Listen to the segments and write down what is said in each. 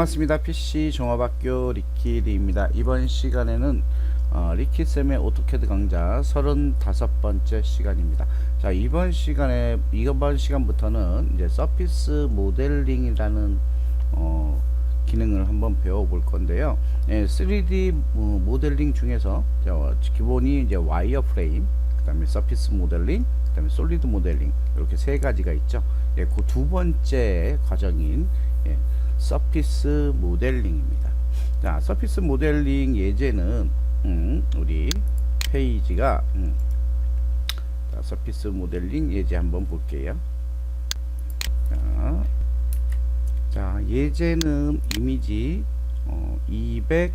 반갑습니다. PC 종합학교 리키드입니다. 이번 시간에는 어, 리키쌤의 오토캐드 강좌 35번째 시간입니다. 자, 이번 시간에 이번 시간부터는 이제 서피스 모델링이라는 어, 기능을 한번 배워볼 건데요. 예, 3D 뭐, 모델링 중에서 저, 기본이 이제 와이어 프레임, 그 다음에 서피스 모델링, 그 다음에 솔리드 모델링 이렇게 세 가지가 있죠. 예, 그 두 번째 과정인 예, 서피스 모델링입니다. 자, 서피스 모델링 예제는 음, 우리 페이지가 음, 자, 서피스 모델링 예제 한번 볼게요. 자, 자 예제는 이미지 어, 204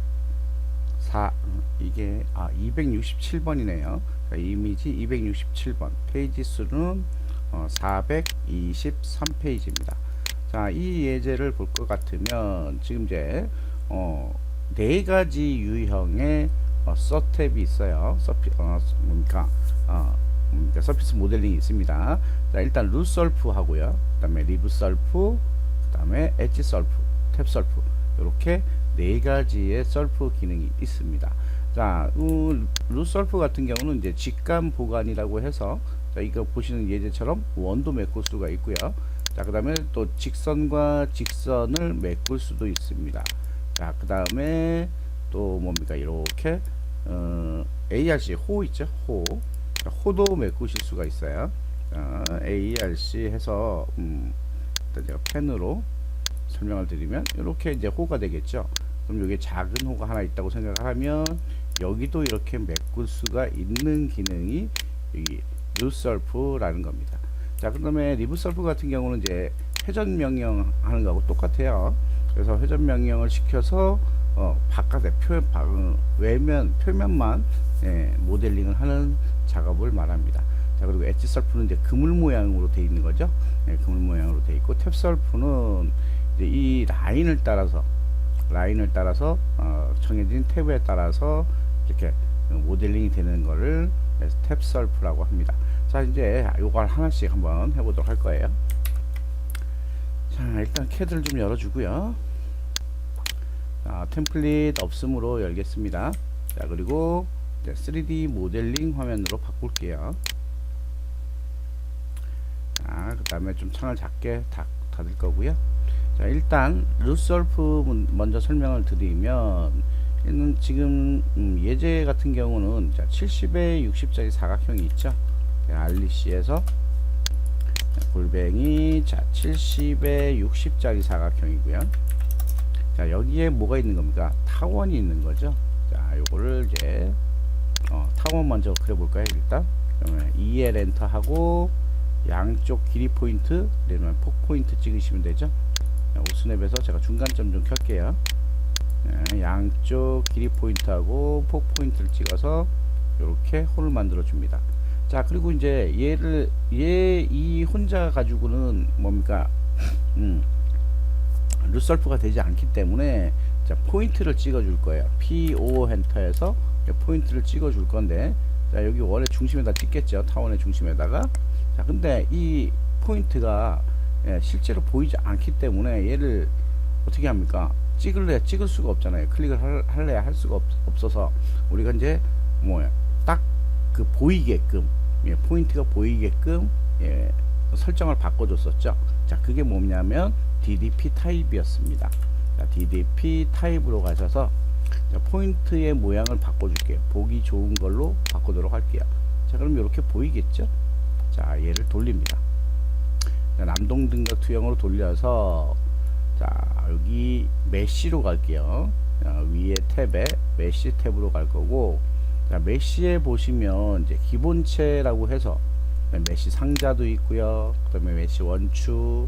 어, 이게 아 267번이네요. 자, 이미지 267번 페이지 수는 어, 423페이지입니다. 자, 이 예제를 볼 것 같으면 지금 이제 어, 네 가지 유형의 어, 서탭이 있어요. 서피 어, 뭡니까? 어, 뭡니까? 서피스 모델링이 있습니다. 자, 일단 루설프 하고요. 그다음에 리브 설프, 그다음에 엣지 설프, 탭 설프 이렇게 네 가지의 설프 기능이 있습니다. 자, 음, 루설프 같은 경우는 이제 직감 보관이라고 해서 자, 이거 보시는 예제처럼 원도 수가 있고요. 자, 그 다음에 또 직선과 직선을 메꿀 수도 있습니다. 자, 그 다음에 또 뭡니까? 이렇게, 어, ARC, 호 있죠? 호. 자, 호도 메꾸실 수가 있어요. 자, ARC 해서, 음, 일단 제가 펜으로 설명을 드리면, 이렇게 이제 호가 되겠죠? 그럼 여기 작은 호가 하나 있다고 생각하면, 여기도 이렇게 메꿀 수가 있는 기능이 여기 루설프라는 겁니다. 자, 그 다음에 리브설프 같은 경우는 이제 회전 명령 하는 거하고 똑같아요. 그래서 회전 명령을 시켜서 어, 바깥에 표, 바, 어, 외면, 표면만 예, 모델링을 하는 작업을 말합니다. 자, 그리고 엣지 설프는 이제 그물 모양으로 되어 있는 거죠. 예, 그물 모양으로 되어 있고, 탭 설프는 이제 이 라인을 따라서, 라인을 따라서, 어, 정해진 탭에 따라서 이렇게 모델링이 되는 거를 탭 설프라고 합니다. 자 이제 요걸 하나씩 한번 해보도록 할 거예요. 자 일단 캐드를 좀 열어주고요. 자 템플릿 없음으로 열겠습니다. 자 그리고 3D 모델링 화면으로 바꿀게요. 자 그 다음에 좀 창을 작게 다, 닫을 거고요. 자 일단 루설프 먼저 설명을 드리면 얘는 지금 음, 예제 같은 경우는 자 70에 60짜리 사각형이 있죠 알리시에서 골뱅이 자 70에 60짜리 사각형이고요. 자 여기에 뭐가 있는 겁니까? 타원이 있는 거죠. 자 요거를 이제 어, 타원 먼저 그려볼까요 일단? 그러면 EL 엔터 하고 양쪽 길이 포인트 그러면 폭 포인트 찍으시면 되죠. 자, 오스냅에서 제가 중간점 좀 켤게요. 네, 양쪽 길이 포인트하고 폭 포인트를 찍어서 이렇게 홀을 만들어 줍니다 자 그리고 이제 얘를 얘 이 혼자 가지고는 뭡니까? 음, 루설프가 되지 않기 때문에 자 포인트를 찍어 줄 거예요. P5 엔터에서 포인트를 찍어 줄 건데 자 여기 원래 중심에다 찍겠죠. 타원의 중심에다가. 자 근데 이 포인트가 예, 실제로 보이지 않기 때문에 얘를 어떻게 합니까? 찍을래 찍을 수가 없잖아요. 클릭을 할, 할래야 할 수가 없, 없어서 우리가 이제 뭐야 딱 그 보이게끔 예, 포인트가 보이게끔 예, 설정을 바꿔줬었죠. 자, 그게 뭐냐면 DDP 타입이었습니다. 자, DDP 타입으로 가셔서 자, 포인트의 모양을 바꿔줄게요. 보기 좋은 걸로 바꾸도록 할게요. 자, 그럼 이렇게 보이겠죠? 자, 얘를 돌립니다. 자, 남동 등각 투영으로 돌려서 자, 여기 메시로 갈게요. 자, 위에 탭에 메시 탭으로 갈 거고 자, 메시에 보시면 이제 기본체라고 해서 메시 상자도 있고요. 그다음에 메시 원축,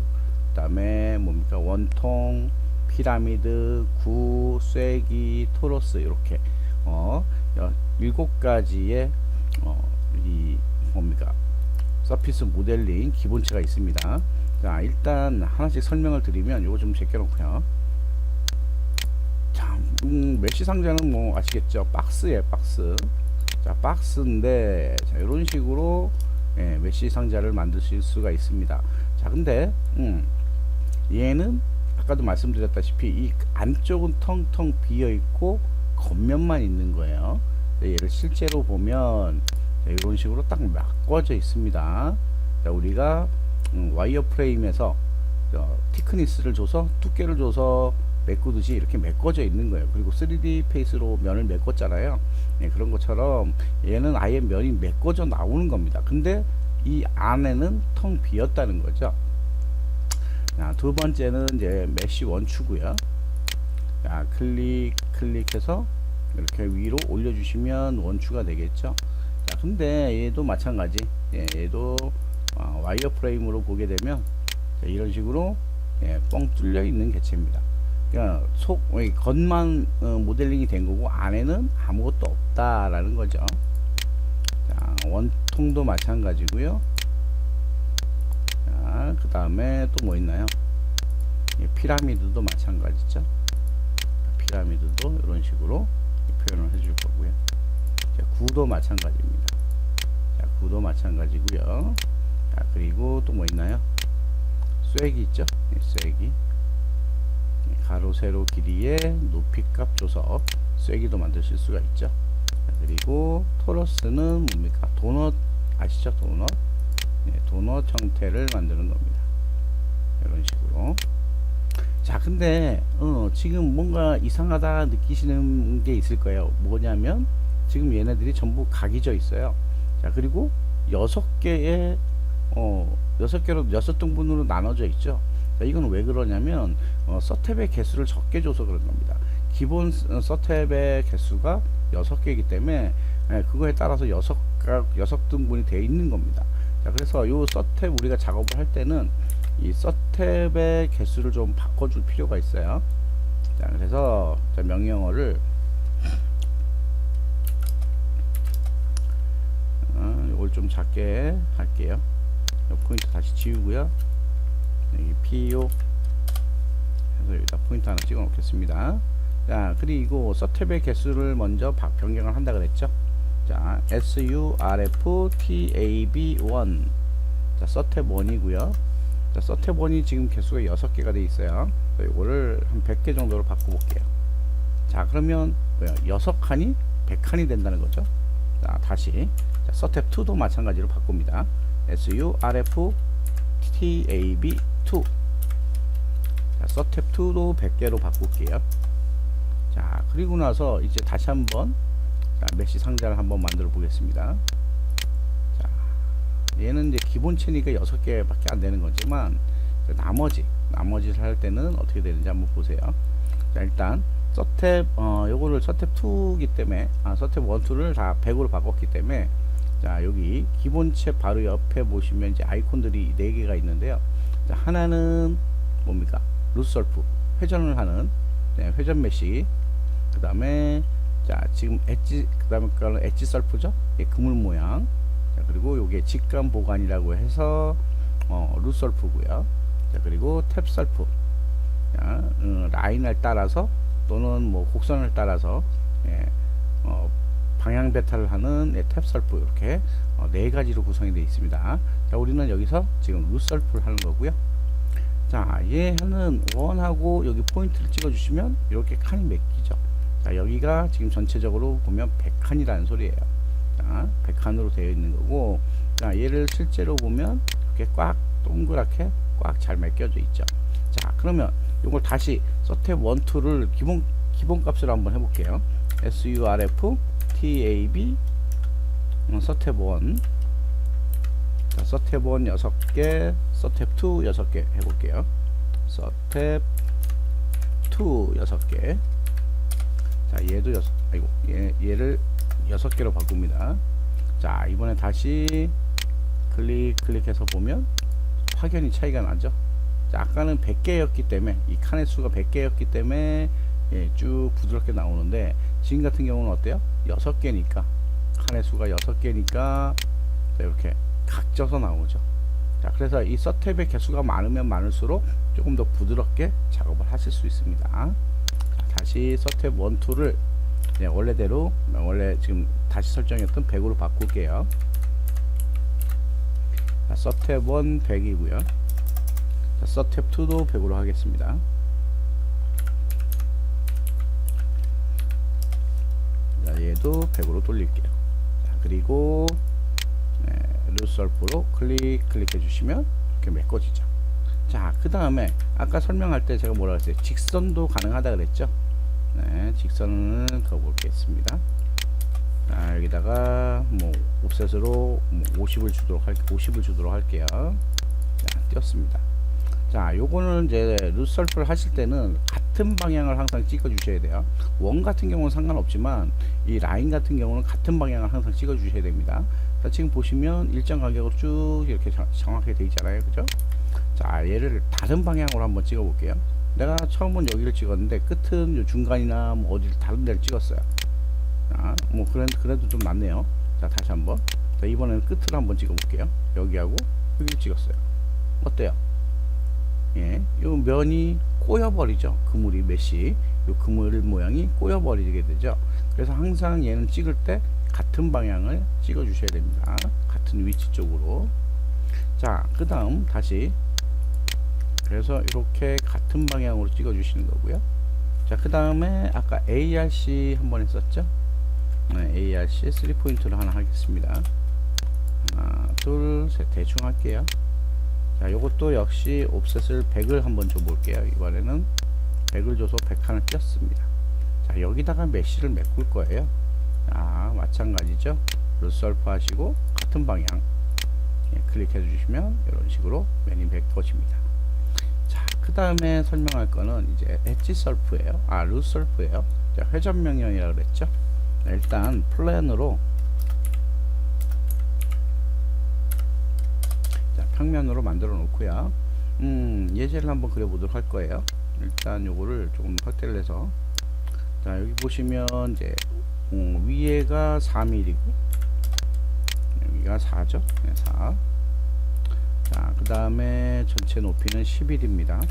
그다음에 뭡니까 원통, 피라미드, 구, 쐐기, 토로스 이렇게 어 일곱 가지의 어이 뭡니까 서피스 모델링 기본체가 있습니다. 자 일단 하나씩 설명을 드리면 요거 좀 제껴놓고요. 자, 음, 메시 상자는 뭐 아시겠죠? 박스에 박스. 자, 박스인데 자, 이런 식으로 예, 메시 상자를 만드실 수가 있습니다. 자, 근데 음, 얘는 아까도 말씀드렸다시피 이 안쪽은 텅텅 비어 있고 겉면만 있는 거예요. 네, 얘를 실제로 보면 자, 이런 식으로 딱 메꿔져 있습니다. 자, 우리가 음, 와이어 프레임에서 어, 티크니스를 줘서 두께를 줘서 메꾸듯이 이렇게 메꿔져 있는 거예요. 그리고 3D 페이스로 면을 메꿨잖아요. 네, 그런 것처럼 얘는 아예 면이 메꿔져 나오는 겁니다. 근데 이 안에는 텅 비었다는 거죠. 자, 두 번째는 이제 메쉬 원추고요. 자, 클릭 클릭해서 이렇게 위로 올려주시면 원추가 되겠죠. 자, 근데 얘도 마찬가지. 예, 얘도 어, 와이어 프레임으로 보게 되면 자, 이런 식으로 예, 뻥 뚫려 있는 개체입니다. 그러니까 속이 겉만 어, 모델링이 된 거고 안에는 아무것도 없다라는 거죠. 자, 원통도 마찬가지고요. 자, 그 다음에 또 뭐 있나요? 예, 피라미드도 마찬가지죠. 피라미드도 이런 식으로 표현을 해줄 거고요. 자, 구도 마찬가지입니다. 자, 구도 마찬가지고요. 자, 그리고 또 뭐 있나요? 쐐기 있죠? 예, 쐐기. 예, 가로 세로 길이의 높이 값 줘서 쐐기도 만드실 수가 있죠. 자, 그리고 토러스는 뭡니까? 도넛 아시죠? 도넛. 네, 도넛 형태를 만드는 겁니다. 이런 식으로. 자, 근데 어, 지금 뭔가 이상하다 느끼시는 게 있을 거예요. 뭐냐면 지금 얘네들이 전부 각이 져 있어요. 자, 그리고 여섯 개의 어, 여섯 개로 여섯 등분으로 나눠져 있죠. 자, 이건 왜 그러냐면 어, 서탭의 개수를 적게 줘서 그런 겁니다. 기본 스- 어, 서탭의 개수가 여섯 개이기 때문에 예, 그거에 따라서 여섯 각 여섯 등분이 되어 있는 겁니다. 자, 그래서 요 서탭 우리가 작업을 할 때는 이 서탭의 개수를 좀 바꿔줄 필요가 있어요. 자, 그래서 자, 명령어를 어, 이걸 좀 작게 할게요. 요 포인트 다시 지우고요. 여기 PO 해서 여기다 포인트 하나 찍어 놓겠습니다. 자, 그리고 서탭의 개수를 먼저 바- 변경을 한다 그랬죠. 자, SURFTAB1 자, 서탭 1이고요. 자, 서탭 1이 지금 개수가 6개가 돼 있어요. 이거를 한 100개 정도로 바꿔 볼게요. 자, 그러면 뭐야? 6칸이 100칸이 된다는 거죠. 자, 다시 자, 서탭 2도 마찬가지로 바꿉니다. SURFTAB2 자, 서탭 2도 100개로 바꿀게요. 자, 그리고 나서 이제 다시 한번 자, 메시 상자를 한번 만들어 보겠습니다. 자, 얘는 이제 기본 체니까 6개 밖에 안 되는 거지만 그 나머지 나머지를 할 때는 어떻게 되는지 한번 보세요. 자, 일단 서탭 어 요거를 서탭 2기 때문에 아 서탭 1, 2를 다 100으로 바꿨기 때문에 자, 여기 기본체 바로 옆에 보시면 이제 아이콘들이 4개가 있는데요. 자, 하나는 뭡니까? 루설프 회전을 하는 네, 회전 메시 그 다음에 자 지금 엣지 그 다음에 거는 엣지 썰프죠? 예, 그물 모양. 자 그리고 요게 직감 보관이라고 해서 어, 루설프고요. 자 그리고 탭 썰프. 자, 어, 라인을 따라서 또는 뭐 곡선을 따라서 예, 어, 방향 배탈을 하는 예, 탭 썰프 이렇게 어, 네 가지로 구성이 되어 있습니다. 자 우리는 여기서 지금 루설프를 하는 거고요. 자 얘는 원하고 여기 포인트를 찍어 주시면 이렇게 칸이 맺히죠. 자 여기가 지금 전체적으로 보면 100칸이라는 소리예요. 자 100칸으로 되어 있는 거고 자 얘를 실제로 보면 이렇게 꽉 동그랗게 꽉잘 맡겨져 있죠. 자 그러면 이걸 다시 서탭 1, 2를 기본 기본 값으로 한번 해볼게요. Surf tab 어, 서탭 1 자, 서탭 1 6개, 서탭 2 6개 해볼게요. 서탭 2 6개. 자, 얘도 여섯, 아이고, 얘, 얘를 6개로 바꿉니다. 자, 이번에 다시 클릭, 클릭해서 보면 확연히 차이가 나죠. 자, 아까는 100개였기 때문에, 이 칸의 수가 100개였기 때문에, 예, 쭉 부드럽게 나오는데, 지금 같은 경우는 어때요? 6개니까, 칸의 수가 6개니까, 이렇게 각져서 나오죠. 자, 그래서 이 서탭의 개수가 많으면 많을수록 조금 더 부드럽게 작업을 하실 수 있습니다. 자, 다시 서탭 1, 2를 네, 원래대로 원래 지금 다시 설정했던 100으로 바꿀게요. 자, 서탭 1 100이고요. 자, 서탭 2도 100으로 하겠습니다. 얘도 100으로 돌릴게요. 자, 그리고 네, 루설프로 클릭 클릭해 주시면 이렇게 메꿔지죠. 자, 그 다음에 아까 설명할 때 제가 뭐라 그랬어요? 직선도 가능하다 그랬죠? 네, 직선을 그어보겠습니다. 자, 여기다가 뭐 옵셋으로 뭐 50을 주도록 할 50을 주도록 할게요. 자, 띄었습니다. 자, 요거는 이제 루설프를 하실 때는 방향을 항상 찍어 주셔야 돼요. 원 같은 경우는 상관없지만 이 라인 같은 경우는 같은 방향을 항상 찍어 주셔야 됩니다. 자, 지금 보시면 일정 가격으로 쭉 이렇게 정- 정확하게 돼 있잖아요. 그죠? 자, 얘를 다른 방향으로 한번 찍어 볼게요. 내가 처음은 여기를 찍었는데 끝은 요 중간이나 뭐 어디 다른 데를 찍었어요. 자, 뭐 그래도, 좀 낫네요. 자, 다시 한번. 자, 이번에는 끝을 한번 찍어 볼게요. 여기하고 여기 찍었어요. 어때요? 예, 요 면이 꼬여버리죠. 그물이 메시. 요 그물 모양이 꼬여버리게 되죠. 그래서 항상 얘는 찍을 때 같은 방향을 찍어 주셔야 됩니다. 같은 위치 쪽으로. 자, 그 다음 다시. 그래서 이렇게 같은 방향으로 찍어 주시는 거고요. 자, 그 다음에 아까 ARC 한번 했었죠? 네, ARC 3포인트로 하나 하겠습니다. 하나, 둘, 셋, 대충 할게요. 자, 요것도 역시 옵셋을 100을 한번 줘 볼게요. 이번에는 100을 줘서 100칸을 띄었습니다. 자, 여기다가 메시를 메꿀 거예요. 자, 마찬가지죠. 루설프 하시고 같은 방향 예, 클릭해 주시면 이런 식으로 맨이 100 터집니다. 자, 그 다음에 설명할 거는 이제 엣지 설프예요. 아, 루설프예요. 자, 회전 명령이라고 그랬죠. 자, 일단 플랜으로 평면으로 만들어 놓고요. 음, 예제를 한번 그려 보도록 할 거예요. 일단 요거를 조금 확대를 해서 자, 여기 보시면 이제 음, 위에가 4mm고 여기가 4죠. 네, 4. 자, 그 다음에 전체 높이는 11입니다.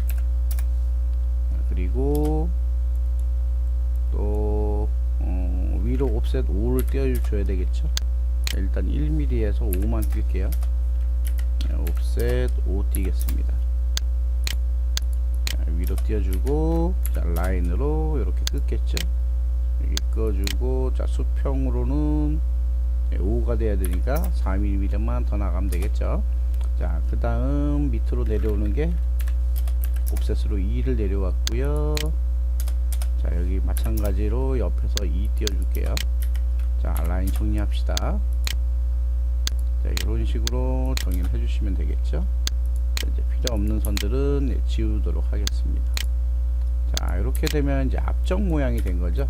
그리고 또 어, 위로 옵셋 5를 띄워줘야 되겠죠. 자, 일단 1mm에서 5만 뛸게요. 네, 옵셋 5 띄겠습니다. 자, 위로 띄워주고 자, 라인으로 이렇게 끊겠죠. 여기 꺼주고 자 수평으로는 5가 돼야 되니까 4mm만 더 나가면 되겠죠. 자, 그 다음 밑으로 내려오는 게 옵셋으로 2를 내려왔고요. 자, 여기 마찬가지로 옆에서 2 띄워줄게요. 자, 라인 정리합시다. 자, 이런 식으로 정리를 해주시면 되겠죠. 자, 이제 필요 없는 선들은 네, 지우도록 하겠습니다. 자, 이렇게 되면 이제 앞쪽 모양이 된 거죠.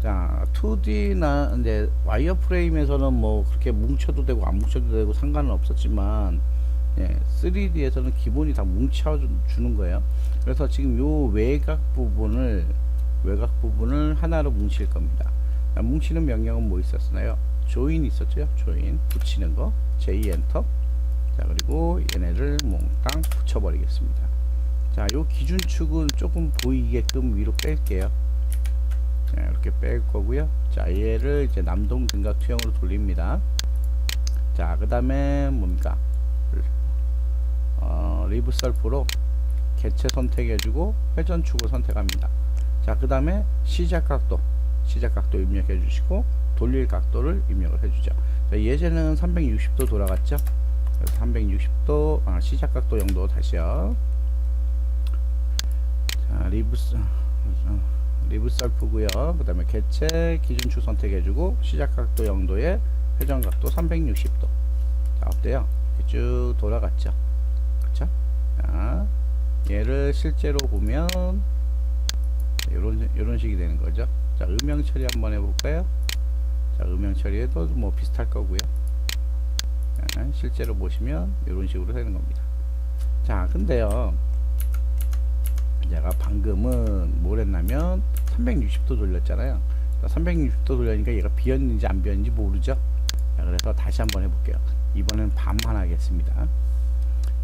자, 2D나 이제 와이어 프레임에서는 뭐 그렇게 뭉쳐도 되고 안 뭉쳐도 되고 상관은 없었지만 예, 3D에서는 기본이 다 뭉쳐 주는 거예요. 그래서 지금 요 외곽 부분을 외곽 부분을 하나로 뭉칠 겁니다. 자, 뭉치는 명령은 뭐 있었나요? 조인 있었죠? 조인 붙이는 거 J 엔터. 자, 그리고 얘네를 몽땅 붙여버리겠습니다. 자, 요 기준축은 조금 보이게끔 위로 뺄게요. 자, 이렇게 뺄 거고요. 자, 얘를 이제 남동 등각 투영으로 돌립니다. 자, 그 다음에 뭡니까? 어, 리브 셀프로 개체 선택해주고 회전축을 선택합니다. 자, 그 다음에 시작 각도, 시작 각도 입력해 주시고 돌릴 각도를 입력을 해주죠. 자, 예제는 360도 돌아갔죠. 그래서 360도 아, 시작 각도 영도 다시요. 자, 리브 스- 어, 리브 셀프고요. 그 다음에 개체 기준축 선택해주고 시작 각도 영도에 회전 각도 360도. 자, 어때요? 쭉 돌아갔죠. 그쵸? 자, 얘를 실제로 보면 이런 이런 식이 되는 거죠. 자, 음영 처리 한번 해볼까요? 자, 음영 처리에도 뭐 비슷할 거고요. 자, 실제로 보시면 이런 식으로 되는 겁니다. 자, 근데요. 제가 방금은 뭘 했냐면 360도 돌렸잖아요. 360도 돌리니까 얘가 비었는지 안 비었는지 모르죠. 자, 그래서 다시 한번 해볼게요. 이번엔 반만 하겠습니다.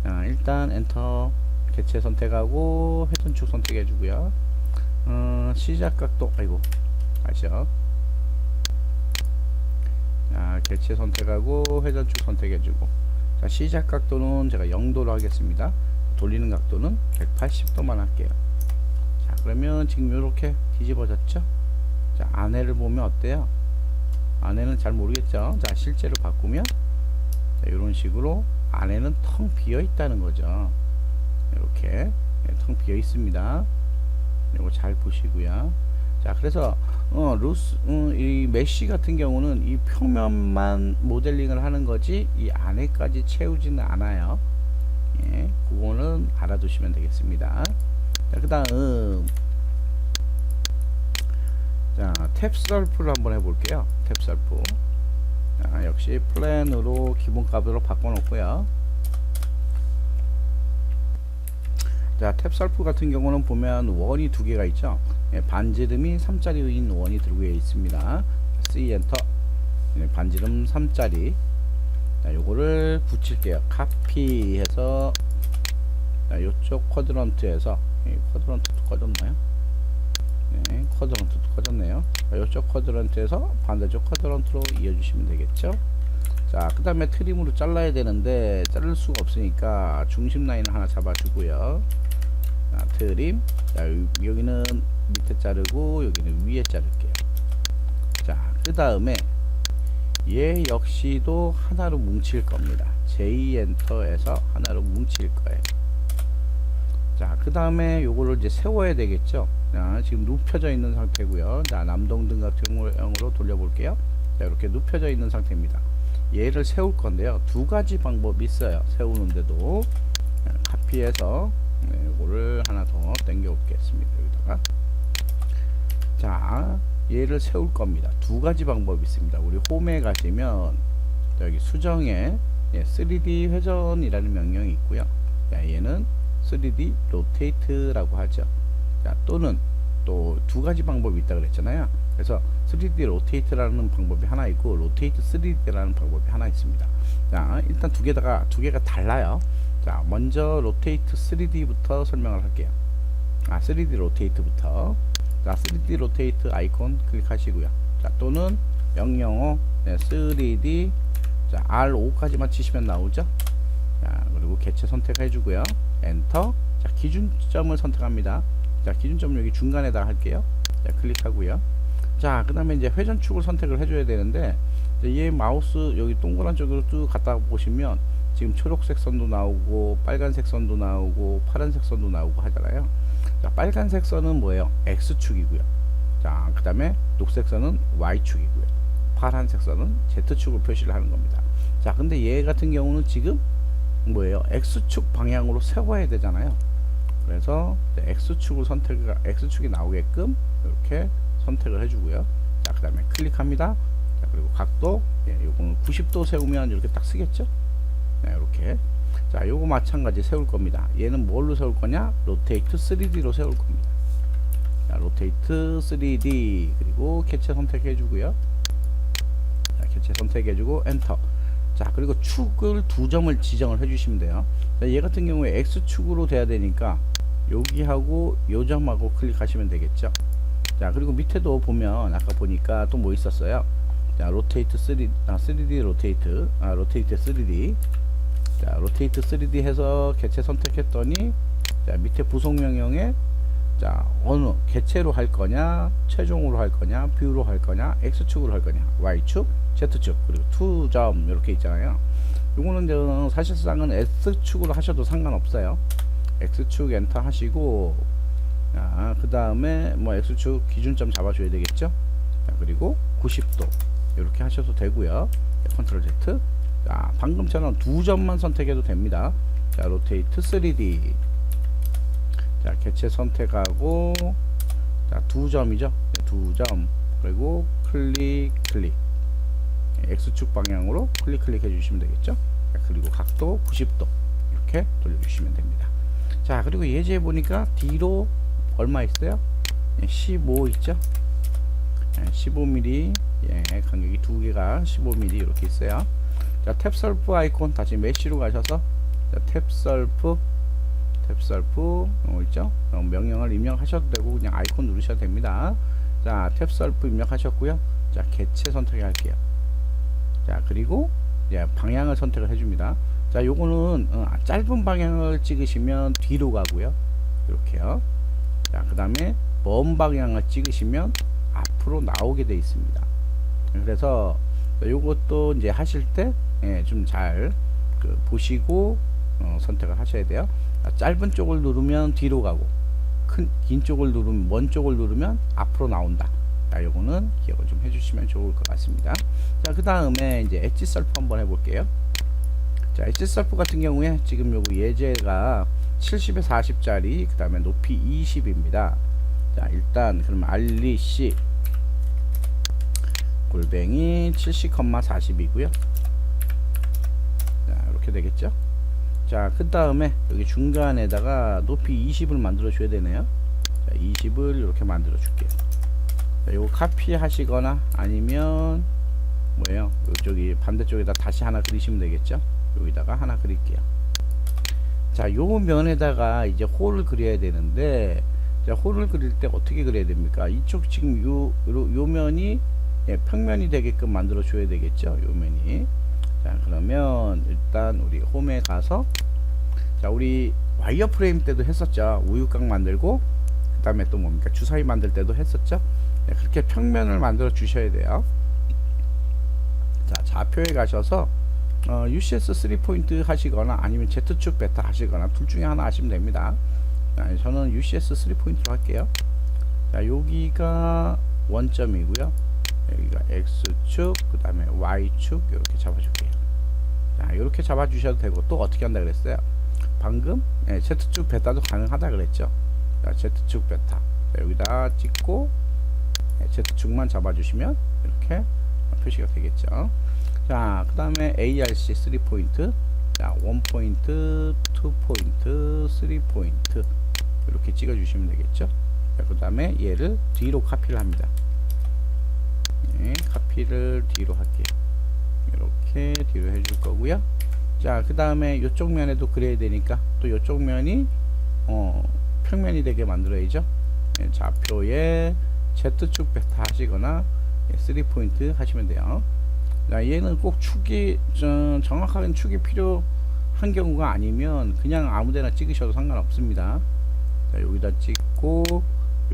자, 일단 엔터 개체 선택하고 회전축 선택해 주고요. 어, 시작 각도 아이고 다시요. 자, 개체 선택하고 회전축 선택해 주고 자, 시작 각도는 제가 0도로 하겠습니다. 돌리는 각도는 180도만 할게요. 자, 그러면 지금 이렇게 뒤집어졌죠? 자, 안에를 보면 어때요? 안에는 잘 모르겠죠. 자, 실제로 바꾸면 자, 이런 식으로 안에는 텅 비어 있다는 거죠. 이렇게 네, 텅 비어 있습니다. 이거 잘 보시고요. 자, 그래서 어, 루스 어, 이 메쉬 같은 경우는 이 표면만 모델링을 하는 거지 이 안에까지 채우지는 않아요. 예, 그거는 알아두시면 되겠습니다. 자, 그다음 자, 탭설프를 한번 해볼게요. 탭설프. 자, 역시 플랜으로 기본값으로 바꿔놓고요. 자, 탭설프 같은 경우는 보면 원이 두 개가 있죠. 예, 반지름이 3짜리인 원이 들고 있습니다. C 엔터. 예, 반지름 3짜리. 자, 요거를 붙일게요. 카피해서 자, 요쪽 쿼드런트에서 예, 쿼드런트도 꺼졌나요? 네, 쿼드런트도 꺼졌네요. 자, 요쪽 쿼드런트에서 반대쪽 쿼드런트로 이어주시면 되겠죠. 자, 그 다음에 트림으로 잘라야 되는데 자를 수가 없으니까 중심 라인을 하나 잡아주고요. 자, 트림. 자, 여- 여기는 밑에 자르고 여기는 위에 자를게요. 자, 그 다음에 얘 역시도 하나로 뭉칠 겁니다. J 엔터에서 하나로 뭉칠 거예요. 자, 그 다음에 요거를 이제 세워야 되겠죠. 자, 지금 눕혀져 있는 상태고요. 자, 남동등 같은 모양으로 돌려볼게요. 자, 이렇게 눕혀져 있는 상태입니다. 얘를 세울 건데요. 두 가지 방법이 있어요. 세우는데도 자, 카피해서 네, 요거를 하나 더 당겨 올겠습니다. 여기다가 자, 얘를 세울 겁니다. 두 가지 방법이 있습니다. 우리 홈에 가시면 여기 수정에 예, 3D 회전이라는 명령이 있고요. 자, 얘는 3D 로테이트라고 하죠. 자, 또는 또 두 가지 방법이 있다 그랬잖아요. 그래서 3D 로테이트라는 방법이 하나 있고 로테이트 3D라는 방법이 하나 있습니다. 자, 일단 두 개다가 두 개가 달라요. 자, 먼저 로테이트 3D부터 설명을 할게요. 아, 3D 로테이트부터. 자, 3D 로테이트 아이콘 클릭하시고요. 자, 또는 명령어 네, 3D 자, R5까지만 치시면 나오죠. 자, 그리고 개체 선택해 주고요. 엔터. 자, 기준점을 선택합니다. 자, 기준점 여기 중간에다 할게요. 자, 클릭하고요. 자, 그다음에 이제 회전축을 선택을 해 줘야 되는데 얘 마우스 여기 동그란 쪽으로 쭉 갖다 보시면 지금 초록색 선도 나오고 빨간색 선도 나오고 파란색 선도 나오고 하잖아요. 자, 빨간색 선은 뭐예요? X축이고요. 자, 그 다음에 녹색 선은 Y축이고요. 파란색 선은 Z축을 표시를 하는 겁니다. 자, 근데 얘 같은 경우는 지금 뭐예요? X축 방향으로 세워야 되잖아요. 그래서 X축을 선택, X축이 나오게끔 이렇게 선택을 해주고요. 자, 그 다음에 클릭합니다. 자, 그리고 각도, 예, 요거는 90도 세우면 이렇게 딱 쓰겠죠? 네, 이렇게. 자, 요거 마찬가지 세울 겁니다. 얘는 뭘로 세울 거냐? 로테이트 3D로 세울 겁니다. 자, 로테이트 3D 그리고 캐치 선택해 주고요. 자, 캐치 선택해 주고 엔터. 자, 그리고 축을 두 점을 지정을 해 주시면 돼요. 자, 얘 같은 경우에 X축으로 돼야 되니까 여기하고 요 점하고 클릭하시면 되겠죠. 자, 그리고 밑에도 보면 아까 보니까 또 뭐 있었어요? 자, 로테이트 3 아, 3D 로테이트. 아, 로테이트 3D. 자, 로테이트 3D 해서 개체 선택했더니 자, 밑에 부속 명령에 자, 어느 개체로 할 거냐, 최종으로 할 거냐, 뷰로 할 거냐, X축으로 할 거냐, Y축, Z축, 그리고 투점 이렇게 있잖아요. 요거는 사실상은 X축으로 하셔도 상관없어요. X축 엔터 하시고 자, 그 다음에 뭐 X축 기준점 잡아줘야 되겠죠. 자, 그리고 90도 이렇게 하셔도 되고요. 컨트롤 Z. 자, 방금처럼 두 점만 선택해도 됩니다. 자, 로테이트 3D. 자, 개체 선택하고 자, 두 점이죠. 네, 두 점. 그리고 클릭 클릭. 네, X축 방향으로 클릭 클릭 해 주시면 되겠죠. 자, 그리고 각도 90도 이렇게 돌려 주시면 됩니다. 자, 그리고 예제에 보니까 뒤로 얼마 있어요? 네, 15 있죠? 15mm 예, 간격이 두 개가 15mm 이렇게 있어요. 자, 탭설프 아이콘 다시 메시로 가셔서 자, 탭설프 탭설프 어, 있죠? 어, 명령을 입력하셔도 되고 그냥 아이콘 누르셔도 됩니다. 자, 탭설프 입력하셨고요. 자, 개체 선택할게요. 자, 그리고 예, 방향을 선택을 해줍니다. 자, 요거는 어, 짧은 방향을 찍으시면 뒤로 가고요. 이렇게요. 자, 그 다음에 먼 방향을 찍으시면 앞으로 나오게 되어 있습니다. 그래서 요것도 이제 하실 때 좀 잘 그 보시고 어, 선택을 하셔야 돼요. 아, 짧은 쪽을 누르면 뒤로 가고 큰 긴 쪽을 누르면 먼 쪽을 누르면 앞으로 나온다. 자, 요거는 기억을 좀 해주시면 좋을 것 같습니다. 자, 그 다음에 이제 엣지 썰프 한번 해볼게요. 자, 엣지 썰프 같은 경우에 지금 요거 예제가 70에 40짜리, 그 다음에 높이 20입니다. 자, 일단 그럼 알리 씨 골뱅이 70,40이고요. 자, 이렇게 되겠죠. 자, 그 다음에 여기 중간에다가 높이 20을 만들어 줘야 되네요. 자, 20을 이렇게 만들어 줄게요. 자, 요거 카피 하시거나 아니면 뭐예요? 여기 반대쪽에다 다시 하나 그리시면 되겠죠? 여기다가 하나 그릴게요. 자, 요 면에다가 이제 홀을 그려야 되는데 자, 홀을 그릴 때 어떻게 그려야 됩니까? 이쪽 지금 요, 요, 요 면이 예, 평면이 되게끔 만들어 줘야 되겠죠? 요 면이. 자, 그러면 일단 우리 홈에 가서 자, 우리 와이어 프레임 때도 했었죠. 우유곽 만들고 그 다음에 또 뭡니까? 주사위 만들 때도 했었죠. 네, 그렇게 평면을 만들어 주셔야 돼요. 자, 좌표에 가셔서 어, UCS 3포인트 하시거나 아니면 Z축 베타 하시거나 둘 중에 하나 하시면 됩니다. 자, 저는 UCS 3포인트로 할게요. 자, 여기가 원점이고요. 여기가 X축, 그 다음에 Y축 이렇게 잡아줄게요. 자, 이렇게 잡아주셔도 되고 또 어떻게 한다 그랬어요? 방금 네, Z축 베타도 가능하다 그랬죠. 자, Z축 베타 자, 여기다 찍고 네, Z축만 잡아주시면 이렇게 표시가 되겠죠. 자, 그 다음에 ARC 3포인트 자, 1포인트, 2포인트, 3포인트 이렇게 찍어 주시면 되겠죠. 자, 그 다음에 얘를 뒤로 카피를 합니다. 네, 카피를 뒤로 할게요. 이렇게 뒤로 해줄 거고요. 자, 그 다음에 이쪽 면에도 그려야 되니까 또 이쪽 면이 어, 평면이 되게 만들어야죠. 네, 좌표에 Z축 베타 하시거나 3포인트 하시면 돼요. 자, 얘는 꼭 축이 저, 정확하게 축이 필요한 경우가 아니면 그냥 아무데나 찍으셔도 상관없습니다. 자, 여기다 찍고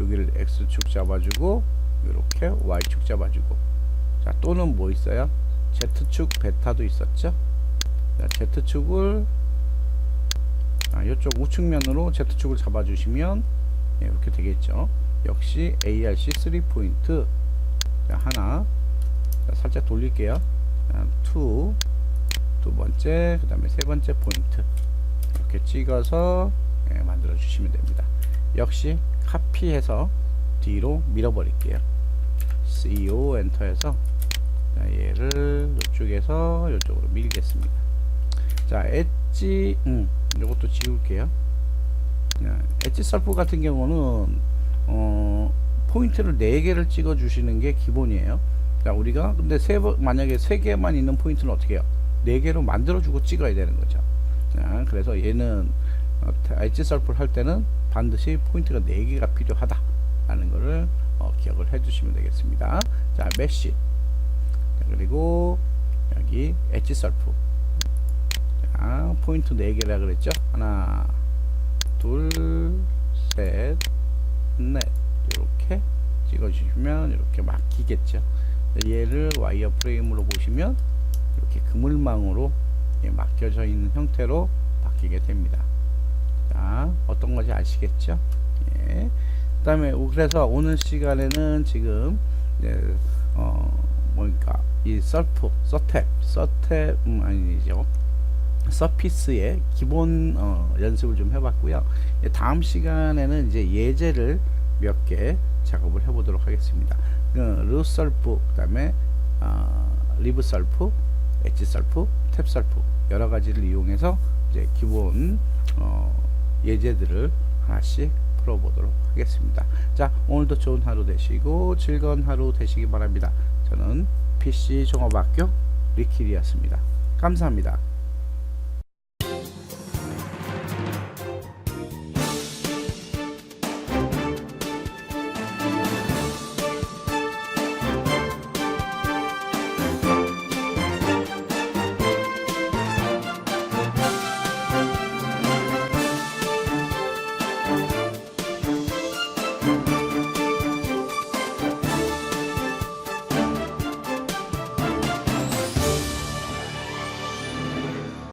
여기를 X축 잡아주고 이렇게 Y축 잡아주고 자 또는 뭐 있어요? Z축 베타도 있었죠? 자, Z축을 아, 이쪽 우측면으로 Z축을 잡아주시면 예, 이렇게 되겠죠. 역시 ARC 3포인트 자, 하나 자, 살짝 돌릴게요. 자, 2, 두 번째, 그 다음에 세 번째 포인트 이렇게 찍어서 예, 만들어 주시면 됩니다. 역시 카피해서 뒤로 밀어버릴게요. CO 엔터해서 자, 얘를 이쪽에서 이쪽으로 밀겠습니다. 자, 엣지, 음, 이것도 지울게요. 자, 엣지 썰프 같은 경우는 어, 포인트를 4개를 찍어 주시는 게 기본이에요. 자, 우리가 근데 세 번, 만약에 3개만 있는 포인트는 어떻게 해요? 4개로 만들어 주고 찍어야 되는 거죠. 자, 그래서 얘는 어, 엣지 썰프를 할 때는 반드시 포인트가 4개가 필요하다. 라는 거를 어, 기억을 해 주시면 되겠습니다. 자, 메시. 자, 그리고 여기 엣지 썰프. 자, 포인트 4개라 그랬죠? 하나, 둘, 셋, 넷. 이렇게 찍어 주시면 이렇게 막히겠죠. 얘를 와이어 프레임으로 보시면 이렇게 그물망으로 예, 막혀져 있는 형태로 바뀌게 됩니다. 자, 어떤 건지 아시겠죠? 예. 그 다음에 그래서 오늘 시간에는 지금 이제 어 뭐니까 이 썰프, 서탭, 서탭 음, 아니죠. 서피스의 기본 어, 연습을 좀 해봤고요. 예, 다음 시간에는 이제 예제를 몇 개 작업을 해보도록 하겠습니다. 그 루설프, 그 다음에 어, 리브 설프, 엣지 설프, 탭 설프 여러 가지를 이용해서 이제 기본 어, 예제들을 하나씩 풀어보도록 하겠습니다. 자, 오늘도 좋은 하루 되시고 즐거운 하루 되시기 바랍니다. 저는 PC 종합학교 리킬이었습니다. 감사합니다.